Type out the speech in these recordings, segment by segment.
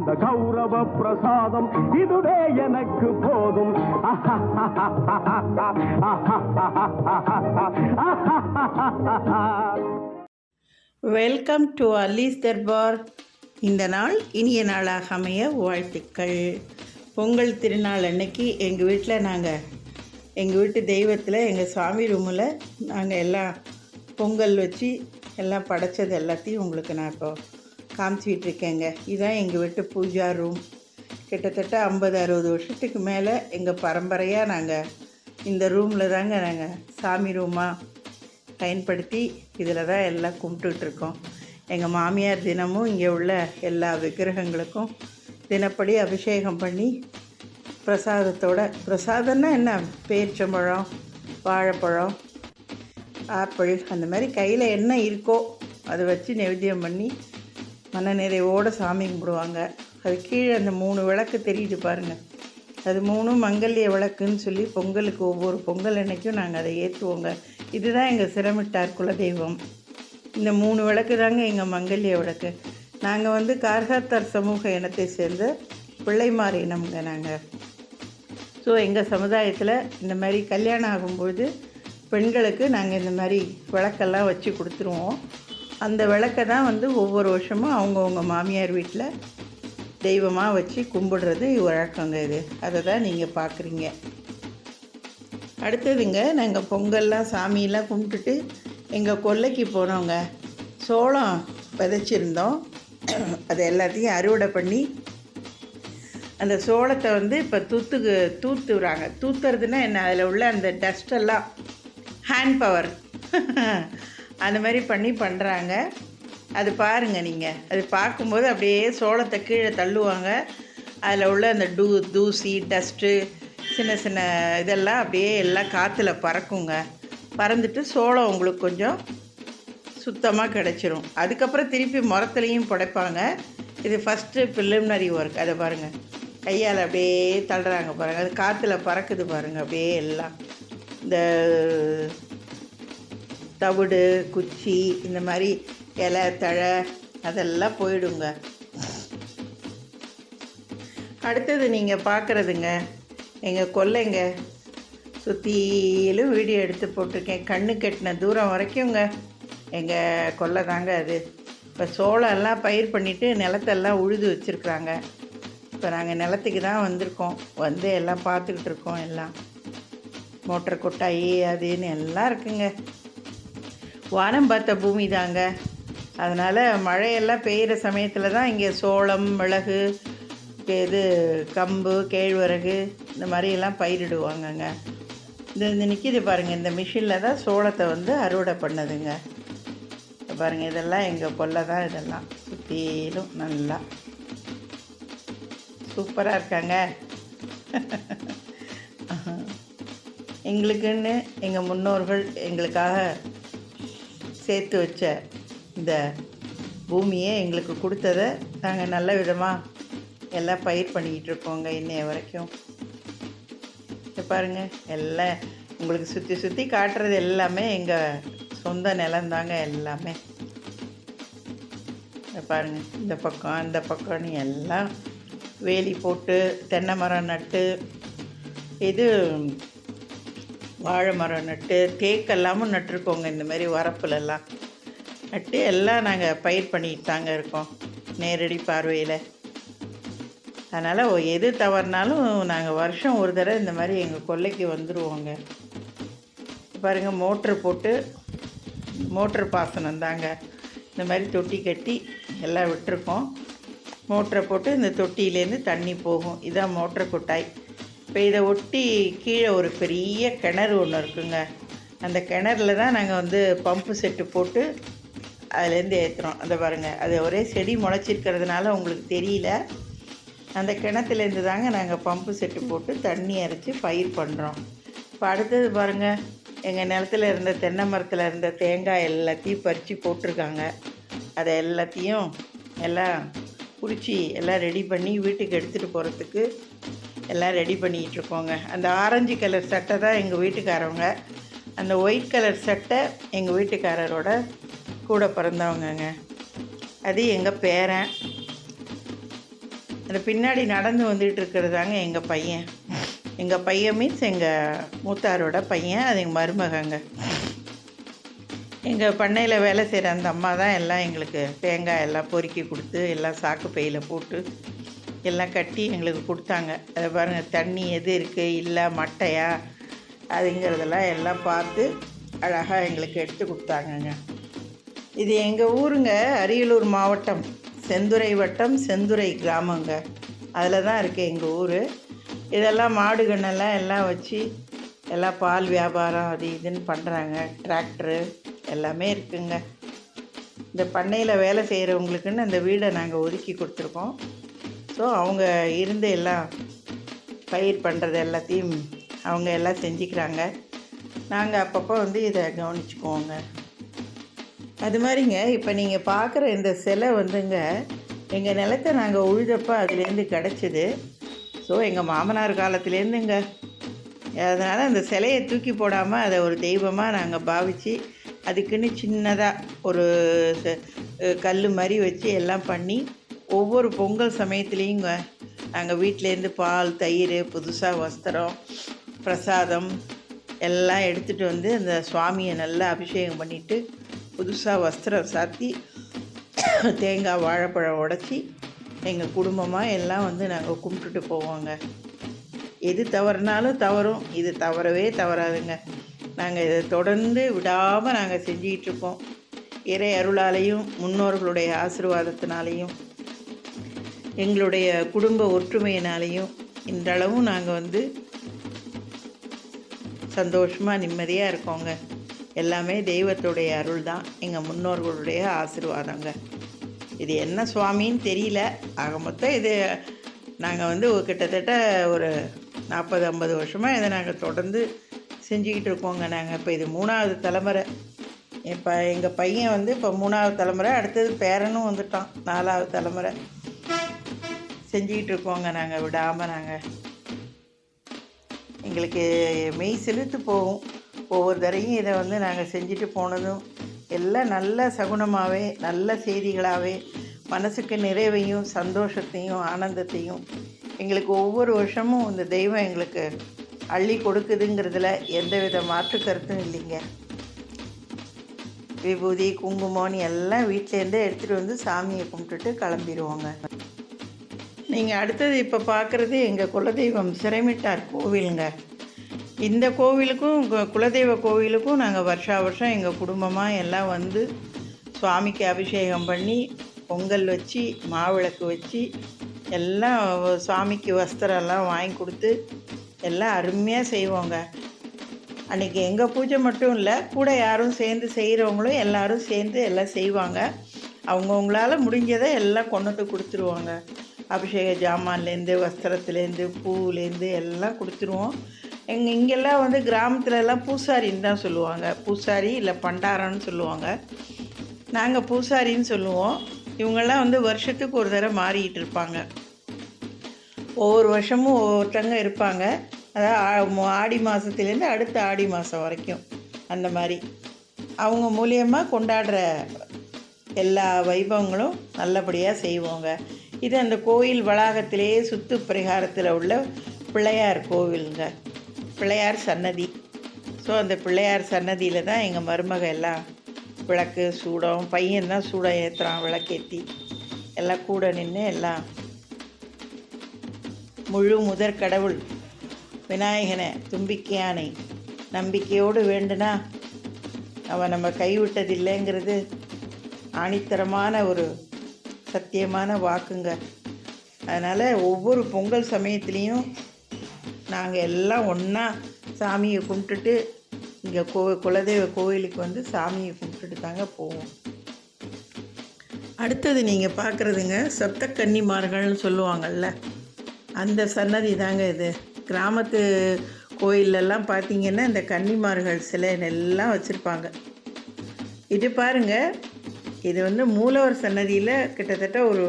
அந்த கௌரவ பிரசாதம் இதுவே எனக்கு போதும். வெல்கம் டு அலீஸ் தர்பார் இந்த நாள் இனிய நாளாக அமைய வாழ்த்துக்கள். பொங்கல் திருநாள் அன்னைக்கு எங்கள் வீட்டில் நாங்கள் எங்கள் வீட்டு தெய்வத்தில் எங்கள் சாமி ரூமில் நாங்கள் எல்லாம் பொங்கல் வச்சு எல்லாம் படைச்சது எல்லாத்தையும் உங்களுக்கு நான் இப்போ காமிச்சிட்டு இருக்கேங்க இதுதான் எங்கள் வீட்டு பூஜா ரூம் கிட்டத்தட்ட ஐம்பது அறுபது வருஷத்துக்கு மேலே எங்கள் பரம்பரையாக நாங்கள் இந்த ரூமில் தாங்க நாங்கள் சாமி ரூமாக பயன்படுத்தி இதில் தான் எல்லாம் கும்பிட்டுட்ருக்கோம் எங்கள் மாமியார் தினமும் இங்கே உள்ள எல்லா விக்கிரகங்களுக்கும் தினப்படி அபிஷேகம் பண்ணி பிரசாதத்தோட பிரசாதம்னா என்ன? பேரிச்சம்பழம் வாழைப்பழம் ஆப்பிள் அந்த மாதிரி கையில் என்ன இருக்கோ அதை வச்சு நைவேத்தியம் பண்ணி மனநிறைவோடு சாமி கும்பிடுவாங்க. அது கீழே அந்த மூணு விளக்கு தெரியுது பாருங்கள் அது மூணும் மங்கல்ய விளக்குன்னு சொல்லி பொங்கலுக்கு ஒவ்வொரு பொங்கல் அன்னைக்கும் நாங்கள் அதை ஏற்றுவோங்க இதுதான் எங்கள் சிரமிட்டார் குலதெய்வம். இந்த மூணு விளக்கு தாங்க எங்கள் மங்கல்ய விளக்கு. நாங்கள் வந்து கார்காத்தார் சமூக இனத்தை சேர்ந்த பிள்ளைமார் இனம்ங்க நாங்கள் ஸோ எங்கள் சமுதாயத்தில் இந்த மாதிரி கல்யாணம் ஆகும்பொழுது பெண்களுக்கு நாங்கள் இந்த மாதிரி விளக்கெல்லாம் வச்சு கொடுத்துருவோம். அந்த விளக்கை தான் வந்து ஒவ்வொரு வருஷமும் அவங்கவுங்க மாமியார் வீட்டில் தெய்வமாக வச்சு கும்பிடுறது வழக்கங்க இது. அதை தான் நீங்கள் பார்க்குறீங்க. அடுத்ததுங்க நாங்கள் பொங்கல்லாம் சாமியெல்லாம் கும்பிட்டுட்டு எங்கள் கொல்லைக்கு போனோங்க. சோளம் விதைச்சிருந்தோம். அதை எல்லாத்தையும் அறுவடை பண்ணி அந்த சோளத்தை வந்து இப்போ தூத்துக்கு தூத்துறாங்க. தூத்துறதுன்னா என்ன? அதில் உள்ள அந்த டஸ்டெல்லாம் ஹேண்ட் பவர். அந்த மாதிரி பண்ணி பண்ணுறாங்க அது பாருங்கள் நீங்கள் அது பார்க்கும்போது அப்படியே சோளத்தை கீழே தள்ளுவாங்க. அதில் உள்ள அந்த டூ தூசி டஸ்ட்டு சின்ன சின்ன இதெல்லாம் அப்படியே எல்லாம் காற்றுல பறக்குங்க. பறந்துட்டு சோளம் உங்களுக்கு கொஞ்சம் சுத்தமாக கிடச்சிரும். அதுக்கப்புறம் திருப்பி முரத்துலேயும் புடைப்பாங்க. இது ஃபஸ்ட்டு ப்ரிலிமினரி ஒர்க் அதை பாருங்கள் கையால் அப்படியே தள்ளுறாங்க பாருங்கள் அது காற்றுல பறக்குது பாருங்கள் அப்படியே எல்லாம். இந்த தவிடு குச்சி இந்த மாதிரி இலை தழை அதெல்லாம் போயிடுங்க. அடுத்தது நீங்கள் பார்க்குறதுங்க எங்கள் கொல்லைங்க சுற்றிலும் வீடியோ எடுத்து போட்டிருக்கேன். கண்ணு கட்டின தூரம் வரைக்குங்க. எங்கள் கொல்லை தாங்க அது. இப்போ சோளம் எல்லாம் பயிர் பண்ணிவிட்டு நிலத்தெல்லாம் உழுது வச்சுருக்குறாங்க. இப்போ நாங்கள் நிலத்துக்கு தான் வந்திருக்கோம். வந்து எல்லாம் பார்த்துக்கிட்டு இருக்கோம் எல்லாம். மோட்டர் கொட்டாயி அதுன்னு எல்லாம் இருக்குங்க. வானம் பார்த்த பூமி தாங்க. அதனால் மழையெல்லாம் பெய்கிற சமயத்தில் தான் இங்கே சோளம் மிளகு இது கம்பு கேழ்வரகு இந்த மாதிரியெல்லாம் பயிரிடுவாங்கங்க. இந்த இந்த நிற்கிது பாருங்கள் இந்த மிஷினில் தான் சோளத்தை வந்து அறுவடை பண்ணதுங்க. பாருங்கள் இதெல்லாம் எங்கள் கொல்லை தான் இதெல்லாம். சுற்றிலும் நல்லா. சூப்பராக இருக்காங்க. எங்களுக்குன்னு எங்கள் முன்னோர்கள் எங்களுக்காக சேர்த்து வச்ச இந்த பூமியை எங்களுக்கு கொடுத்ததை நாங்கள் நல்ல விதமாக எல்லாம் பயிர் பண்ணிக்கிட்டு இருக்கோங்க இன்னைய வரைக்கும். பாருங்கள் எல்லாம் உங்களுக்கு சுற்றி சுற்றி காட்டுறது எல்லாமே எங்கள் சொந்த நிலந்தாங்க எல்லாமே. பாருங்க பாருங்கள் இந்த பக்கம் அந்த பக்கம்னு எல்லாம் வேலி போட்டு தென்னை மரம் நட்டு இது வாழை மரம் நட்டு தேக்கெல்லாமும் நட்டிருக்கோங்க இந்த மாதிரி வரப்புலலாம். நட்டு எல்லாம் நாங்கள் பயிர் பண்ணிட்டு தாங்க இருக்கோம் நேரடி பார்வையில். அதனால் எது தவறுனாலும் நாங்கள் வருஷம் ஒரு தடவை இந்த மாதிரி எங்கள் கொல்லைக்கு வந்துடுவோங்க பாருங்கள் மோட்ரு போட்டு மோட்ரு பாசனம் தாங்க. இந்த மாதிரி தொட்டி கட்டி எல்லாம் விட்டுருக்கோம். மோட்டரை போட்டு இந்த தொட்டியிலேருந்து தண்ணி போகும். இதான் மோட்ரு கொட்டாய். இப்போ இதை ஒட்டி கீழே ஒரு பெரிய கிணறு ஒன்று இருக்குங்க. அந்த கிணறுல தான் நாங்கள் வந்து பம்பு செட்டு போட்டு அதுலேருந்து ஏற்றுறோம் அந்த பாருங்கள் அது ஒரே செடி முளைச்சிருக்கிறதுனால உங்களுக்கு தெரியல. அந்த கிணத்துலேருந்து தாங்க நாங்கள் பம்பு செட்டு போட்டு தண்ணி அரைச்சி பயிர் பண்ணுறோம் இப்போ அடுத்தது பாருங்கள் எங்கள் நிலத்துல இருந்த தென்னை மரத்தில் இருந்த தேங்காய் எல்லாத்தையும் பறித்து போட்டிருக்காங்க. அதை எல்லாத்தையும் எல்லாம் பிடிச்சி எல்லாம் ரெடி பண்ணி வீட்டுக்கு எடுத்துகிட்டு போகிறதுக்கு எல்லாம் ரெடி பண்ணிக்கிட்டு இருக்கோங்க அந்த ஆரஞ்சு கலர் சட்டை தான் எங்கள் வீட்டுக்காரவங்க. அந்த ஒயிட் கலர் சட்டை எங்கள் வீட்டுக்காரரோட கூட பிறந்தவங்கங்க. அது எங்கள் பேரன். அந்த பின்னாடி நடந்து வந்துட்டு இருக்கிறதாங்க எங்கள் பையன். எங்கள் பையன் மீன்ஸ் எங்கள் மூத்தாரோட பையன் அது எங்கள் மருமகங்க. எங்கள் பண்ணையில் வேலை செய்கிற அந்த அம்மா தான் எல்லாம் எங்களுக்கு தேங்காய் எல்லாம் பொறுக்கி கொடுத்து எல்லாம் சாக்கு பையில் போட்டு எல்லாம் கட்டி எங்களுக்கு கொடுத்தாங்க. அதை பாருங்கள் தண்ணி எது இருக்குது இல்லை மட்டையா அதுங்கிறதெல்லாம் எல்லாம் பார்த்து அழகாக எங்களுக்கு எடுத்து கொடுத்தாங்கங்க. இது எங்கள் ஊருங்க அரியலூர் மாவட்டம். செந்துறை வட்டம் செந்துறை கிராமங்க. அதில் தான் இருக்குது எங்கள் ஊர். இதெல்லாம் மாடு கண்ணெல்லாம் எல்லாம் வச்சு எல்லாம் பால் வியாபாரம் அது இதுன்னு பண்ணுறாங்க டிராக்டரு எல்லாமே இருக்குங்க. இந்த பண்ணையில் வேலை செய்கிறவங்களுக்குன்னு அந்த வீடை நாங்கள் ஒதுக்கி கொடுத்துருக்கோம். ஸோ அவங்க இருந்து எல்லாம் பயிர் பண்ணுறது எல்லாத்தையும் அவங்க எல்லாம் செஞ்சுக்கிறாங்க. நாங்கள் அப்பப்போ வந்து இதை கவனிச்சுக்குவோங்க. அது மாதிரிங்க இப்போ நீங்கள் பார்க்குற இந்த சிலை வந்துங்க எங்கள் நிலத்தை நாங்கள் உழுதப்போ அதுலேருந்து கிடச்சிது. ஸோ எங்கள் மாமனார் காலத்துலேருந்துங்க. அதனால் அந்த சிலையை தூக்கி போடாமல் அதை ஒரு தெய்வமாக நாங்கள் பாவித்து அதுக்குன்னு சின்னதாக ஒரு கல் மாதிரி வச்சு எல்லாம் பண்ணி ஒவ்வொரு பொங்கல் சமயத்துலேயுங்க நாங்கள் வீட்டிலேருந்து பால் தயிர் புதுசாக வஸ்திரம் பிரசாதம் எல்லாம் எடுத்துகிட்டு வந்து அந்த சுவாமியை நல்லா அபிஷேகம் பண்ணிவிட்டு புதுசாக வஸ்திரம் சாத்தி தேங்காய் வாழைப்பழம் உடச்சி எங்கள் குடும்பமாக எல்லாம் வந்து நாங்கள் கும்பிட்டுட்டு போவோங்க. எது தவறுனாலும் தவறும் இது தவறவே தவறாதுங்க. நாங்கள் இதை தொடர்ந்து விடாமல் நாங்கள் செஞ்சிகிட்ருக்கோம் இறை அருளாலையும் முன்னோர்களுடைய ஆசீர்வாதத்தினாலையும். எங்களுடைய குடும்ப ஒற்றுமையினாலையும் இன்றளவும் நாங்கள் வந்து சந்தோஷமாக நிம்மதியாக இருக்கோங்க. எல்லாமே தெய்வத்துடைய அருள் தான் எங்கள் முன்னோர்களுடைய ஆசிர்வாதங்க. இது என்ன சுவாமின்னு தெரியல. ஆக மொத்தம் இது நாங்கள் வந்து கிட்டத்தட்ட ஒரு நாற்பது ஐம்பது வருஷமாக இதை நாங்கள் தொடர்ந்து செஞ்சுக்கிட்டு இருக்கோங்க நாங்கள் இப்போ இது மூணாவது தலைமுறை. இப்போ எங்கள் பையன் வந்து இப்போ மூணாவது தலைமுறை அடுத்தது பேரனும் வந்துட்டான் நாலாவது தலைமுறை. செஞ்சுக்கிட்டு இருக்கோங்க நாங்கள் விடாமல் நாங்கள் எங்களுக்கு மெய் செலுத்து போகும். ஒவ்வொரு தரையும் இதை வந்து நாங்கள் செஞ்சுட்டு போனதும் எல்லாம் நல்ல சகுனமாகவே நல்ல செய்திகளாகவே மனசுக்கு நிறைவையும் சந்தோஷத்தையும் ஆனந்தத்தையும் எங்களுக்கு ஒவ்வொரு வருஷமும் இந்த தெய்வம் எங்களுக்கு அள்ளி கொடுக்குதுங்கிறதுல எந்தவித மாற்று கருத்தும் இல்லைங்க. விபூதி குங்குமம்னு எல்லாம் வீட்டிலேருந்தே எடுத்துகிட்டு வந்து சாமியை கும்பிட்டுட்டு கிளம்பிடுவோங்க நீங்கள் அடுத்தது இப்போ பார்க்குறது எங்கள் குலதெய்வம் சிறைமிட்டார் கோவிலுங்க. இந்த கோவிலுக்கும் குலதெய்வ கோவிலுக்கும் நாங்கள் வருஷா வருஷம் எங்கள் குடும்பமாக எல்லாம் வந்து சுவாமிக்கு அபிஷேகம் பண்ணி பொங்கல் வச்சு மாவிளக்கு வச்சு எல்லாம் சுவாமிக்கு வஸ்திரம் எல்லாம் வாங்கி கொடுத்து எல்லாம் அருமையாக செய்வோங்க. அன்றைக்கி எங்கள் பூஜை மட்டும் இல்லை கூட யாரும் சேர்ந்து செய்கிறவங்களும் எல்லோரும் சேர்ந்து எல்லாம் செய்வாங்க. அவங்கவுங்களால் முடிஞ்சதை எல்லாம் கொண்டு வந்து கொடுத்துருவாங்க. அபிஷேக ஜாமான்லேருந்து வஸ்திரத்துலேருந்து பூவுலேருந்து எல்லாம் கொடுத்துருவோம். எங்கள் இங்கெல்லாம் வந்து கிராமத்துல எல்லாம் பூசாரின்னு தான் சொல்லுவாங்க. பூசாரி இல்லை பண்டாரன்னு சொல்லுவாங்க. நாங்கள் பூசாரின்னு சொல்லுவோம். இவங்கெல்லாம் வந்து வருஷத்துக்கு ஒரு தடவை மாறிக்கிட்டு இருப்பாங்க. ஒவ்வொரு வருஷமும் ஒவ்வொருத்தங்க இருப்பாங்க. அதாவது ஆ- ஆடி மாதத்துலேருந்து அடுத்த ஆடி மாதம் வரைக்கும் அந்த மாதிரி. அவங்க மூலியமாக கொண்டாடுற எல்லா வைபவங்களும் நல்லபடியாக செய்வோங்க. இது அந்த கோயில் வளாகத்திலேயே சுத்து பிரகாரத்தில் உள்ள பிள்ளையார் கோவிலுங்க. பிள்ளையார் சன்னதி. ஸோ அந்த பிள்ளையார் சன்னதியில் தான் எங்கள் மருமக எல்லாம் விளக்கு சூடம் பையன் தான் சூடம் ஏற்றுறான் விளக்கேற்றி எல்லாம் கூட நின்று எல்லாம் முழு முதற் கடவுள் விநாயகனை தும்பிக்கையானை நம்பிக்கையோடு வேண்டுனா அவன் நம்ம கைவிட்டதில்லைங்கிறது ஆணித்தரமான ஒரு சத்தியமான வாக்குங்க. அதனால் ஒவ்வொரு பொங்கல் சமயத்துலேயும் நாங்கள் எல்லாம் ஒன்றா சாமியை கும்பிட்டுட்டு இங்கே கோ குலதெய்வ கோயிலுக்கு வந்து சாமியை கும்பிட்டுட்டு தாங்க போவோம். அடுத்தது நீங்கள் பார்க்குறதுங்க சப்த கன்னிமார்கள்னு சொல்லுவாங்கள்ல அந்த சன்னதி தாங்க இது. கிராமத்து கோயிலெல்லாம் பார்த்தீங்கன்னா இந்த கன்னிமார்கள் சிலை எல்லாம் வச்சுருப்பாங்க. இது பாருங்கள் இது வந்து மூலவர் சன்னதியில் கிட்டத்தட்ட ஒரு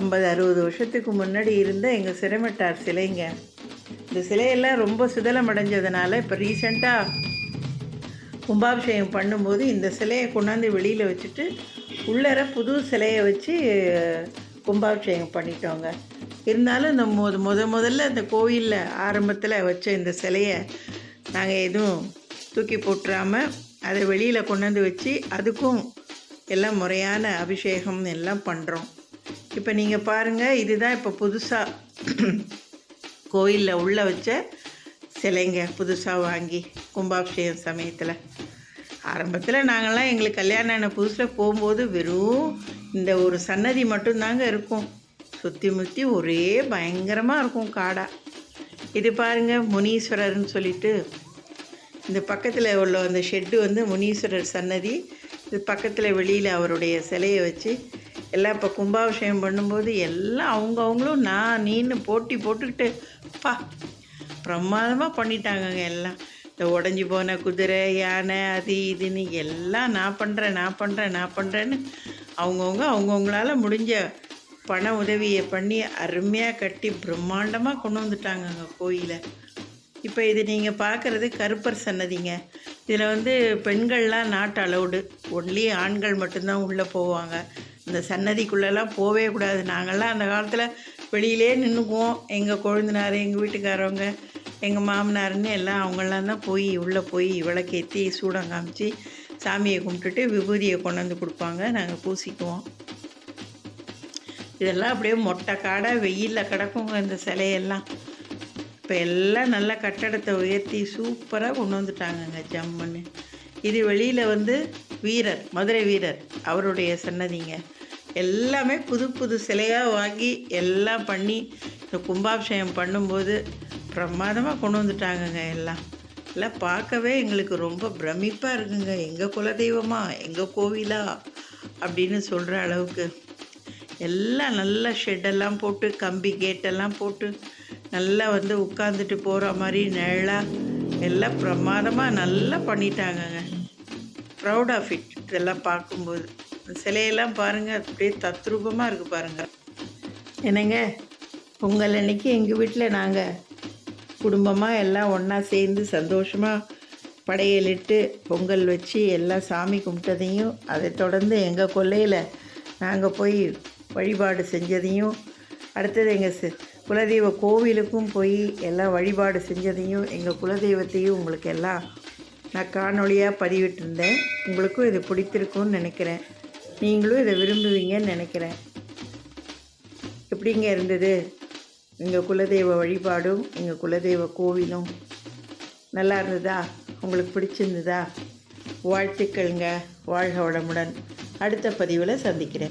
ஐம்பது அறுபது வருஷத்துக்கு முன்னாடி இருந்த எங்கள் சிறைமட்டார் சிலைங்க. இந்த சிலையெல்லாம் ரொம்ப சிதலம் அடைஞ்சதுனால இப்போ ரீசெண்டாக கும்பாபிஷேகம் பண்ணும்போது இந்த சிலையை கொண்டாந்து வெளியில் வச்சுட்டு உள்ளர புது சிலையை வச்சு கும்பாபிஷேகம் பண்ணிட்டோங்க. இருந்தாலும் இந்த முத முத முதல்ல இந்த கோயிலில் ஆரம்பத்தில் வச்ச இந்த சிலையை நாங்கள் எதுவும் தூக்கி போட்டுறாமல் அதை வெளியில் கொண்டாந்து வச்சு அதுக்கும் எல்லாம் முறையான அபிஷேகம் எல்லாம் பண்ணுறோம் இப்போ நீங்கள் பாருங்கள் இதுதான் இப்போ புதுசாக கோயிலில் உள்ள வச்ச சிலைங்க புதுசாக வாங்கி கும்பாபிஷேகம் சமயத்தில். ஆரம்பத்தில் நாங்கள்லாம் எங்களுக்கு கல்யாணம் ஆன புதுசில் போகும்போது வெறும் இந்த ஒரு சன்னதி மட்டும்தாங்க இருக்கும். சுற்றி முற்றி ஒரே பயங்கரமாக இருக்கும் காடாக இது பாருங்கள் முனீஸ்வரர்னு சொல்லிட்டு இந்த பக்கத்தில் உள்ள அந்த ஷெட்டு வந்து முனீஸ்வரர் சன்னதி. இது பக்கத்தில் வெளியில் அவருடைய சிலையை வச்சு எல்லாம் இப்போ கும்பாபிஷேகம் பண்ணும்போது எல்லாம் அவங்கவுங்களும் நான் நீன்னு போட்டி போட்டுக்கிட்டு பா பிரமாதமாக பண்ணிட்டாங்கங்க எல்லாம். இந்த உடஞ்சி போன குதிரை யானை அது இதுன்னு எல்லாம் நான் பண்ணுறேன் நான் பண்ணுறேன் நான் பண்ணுறேன்னு அவங்கவுங்க அவங்கவுங்களால முடிஞ்ச பண உதவியை பண்ணி அருமையாக கட்டி பிரம்மாண்டமாக கொண்டு வந்துட்டாங்கங்க கோயிலை. இப்போ இது நீங்கள் பார்க்குறது கருப்பர் சன்னதிங்க. இதில் வந்து பெண்கள்லாம் நாட் அலௌடு ஒன்லி ஆண்கள் மட்டும்தான் உள்ளே போவாங்க. இந்த சன்னதிக்குள்ளெல்லாம் போவே கூடாது. நாங்கள்லாம் அந்த காலத்தில் வெளியிலே நின்றுக்குவோம் எங்கள் கொழுந்தினார் எங்கள் வீட்டுக்காரவங்க எங்கள் மாமனாருன்னு எல்லாம் அவங்களாம் தான் போய் உள்ளே போய் விளக்கேற்றி சூடம் காமிச்சு சாமியை கும்பிட்டுட்டு விபூதியை கொண்டு வந்து கொடுப்பாங்க. நாங்கள் பூசிக்குவோம். இதெல்லாம் அப்படியே மொட்டை காடை வெயிலில் கிடக்குங்க இந்த சிலையெல்லாம். இப்போ எல்லாம் நல்ல கட்டடத்தை உயர்த்தி சூப்பராக கொண்டு வந்துட்டாங்கங்க ஜம்முன்னு. இது வெளியில் வந்து வீரர் மதுரை வீரர் அவருடைய சன்னதிங்க. எல்லாமே புது புது சிலையாக வாங்கி எல்லாம் பண்ணி இந்த கும்பாபிஷேகம் பண்ணும்போது பிரமாதமாக கொண்டு வந்துட்டாங்கங்க எல்லாம். எல்லாம் பார்க்கவே எங்களுக்கு ரொம்ப பிரமிப்பாக இருக்குங்க. எங்கள் குலதெய்வமா எங்கள் கோவிலா அப்படின்னு சொல்கிற அளவுக்கு. எல்லாம் நல்லா ஷெட்டெல்லாம் போட்டு கம்பி கேட்டெல்லாம் போட்டு நல்லா வந்து உட்காந்துட்டு போகிற மாதிரி நிழலாக எல்லாம் பிரமாதமாக நல்லா பண்ணிட்டாங்கங்க. ப்ரௌட் ஆஃப் இட் இதெல்லாம் பார்க்கும்போது. சிலையெல்லாம் பாருங்கள் அப்படியே தத்ரூபமாக இருக்குது பாருங்கள் என்னங்க பொங்கல் அன்னைக்கு எங்கள் வீட்டில் நாங்கள் குடும்பமாக எல்லாம் ஒன்றா சேர்ந்து சந்தோஷமாக படையலிட்டு பொங்கல் வச்சு எல்லாம் சாமி கும்பிட்டதையும் அதை தொடர்ந்து எங்கள் கொல்லையில் நாங்கள் போய் வழிபாடு செஞ்சதையும் அடுத்தது எங்கள் சி குலதெய்வ கோவிலுக்கும் போய் எல்லாம் வழிபாடு செஞ்சதையும் எங்கள் குலதெய்வத்தையும் உங்களுக்கு எல்லாம் நான் காணொளியாக பதிவிட்டிருந்தேன். உங்களுக்கும் இது பிடித்திருக்கும்னு நினைக்கிறேன். நீங்களும் இதை விரும்புவீங்கன்னு நினைக்கிறேன். எப்படிங்க இருந்தது? எங்கள் குலதெய்வ வழிபாடும் எங்கள் குலதெய்வ கோவிலும் நல்லா இருந்ததா? உங்களுக்கு பிடிச்சிருந்ததா? வாழ்த்துக்கள்ங்க. வாழ்க வளமுடன். அடுத்த பதிவில் சந்திக்கிறேன்.